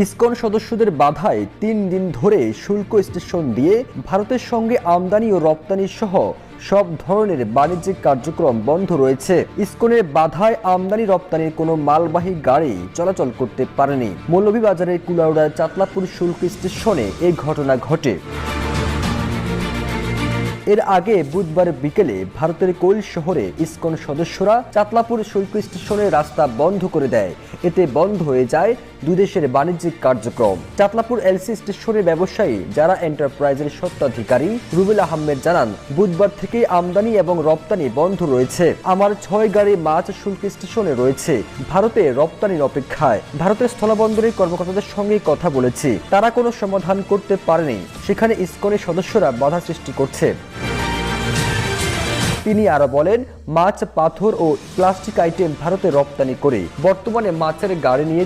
ISKCON সদস্যদের বাধায় তিন দিন ধরে শুল্ক স্টেশন দিয়ে ভারতের সঙ্গে আমদানি ও রপ্তানি সহ সব ধরনের বাণিজ্যিক কার্যক্রম বন্ধ রয়েছে। ইসকনের বাধায় আমদানি রপ্তানির কোনো মালবাহী গাড়ি চলাচল করতে পারেনি। মৌলভীবাজারের কুলাউড়ার চাতলাপুর শুল্ক স্টেশনে এই ঘটনা ঘটে। এর আগে বুধবার বিকেলে ভারতের কোইল শহরে ইসকন সদস্যরা চাতলাপুর শুল্ক স্টেশনের রাস্তা বন্ধ করে দেয়। এতে বন্ধ হয়ে যায় দুই দেশের বাণিজ্যিক কার্যক্রম। চাতলাপুর এলসি স্টেশনের ব্যবসায়ী যারা এন্টারপ্রাইজের স্বত্বাধিকারী, রুবেল আহমেদ জানান, বুধবার থেকে আমদানি এবং রপ্তানি বন্ধ রয়েছে। আমার ছয় গাড়ি মাছ শুল্ক স্টেশনে রয়েছে। ভারতে রপ্তানির অপেক্ষায়। ভারতের স্থলবন্দরের কর্মকর্তাদের সঙ্গে কথা বলেছি। তারা কোনো সমাধান করতে পারেনি। সেখানে ইসকনের সদস্যরা বাধা সৃষ্টি করছে। তিনি আরও বলেন, মাছ, পাথর ও প্লাস্টিক আইটেম ভারতে রপ্তানি করে বর্তমানে মাছের গাড়ি নিয়ে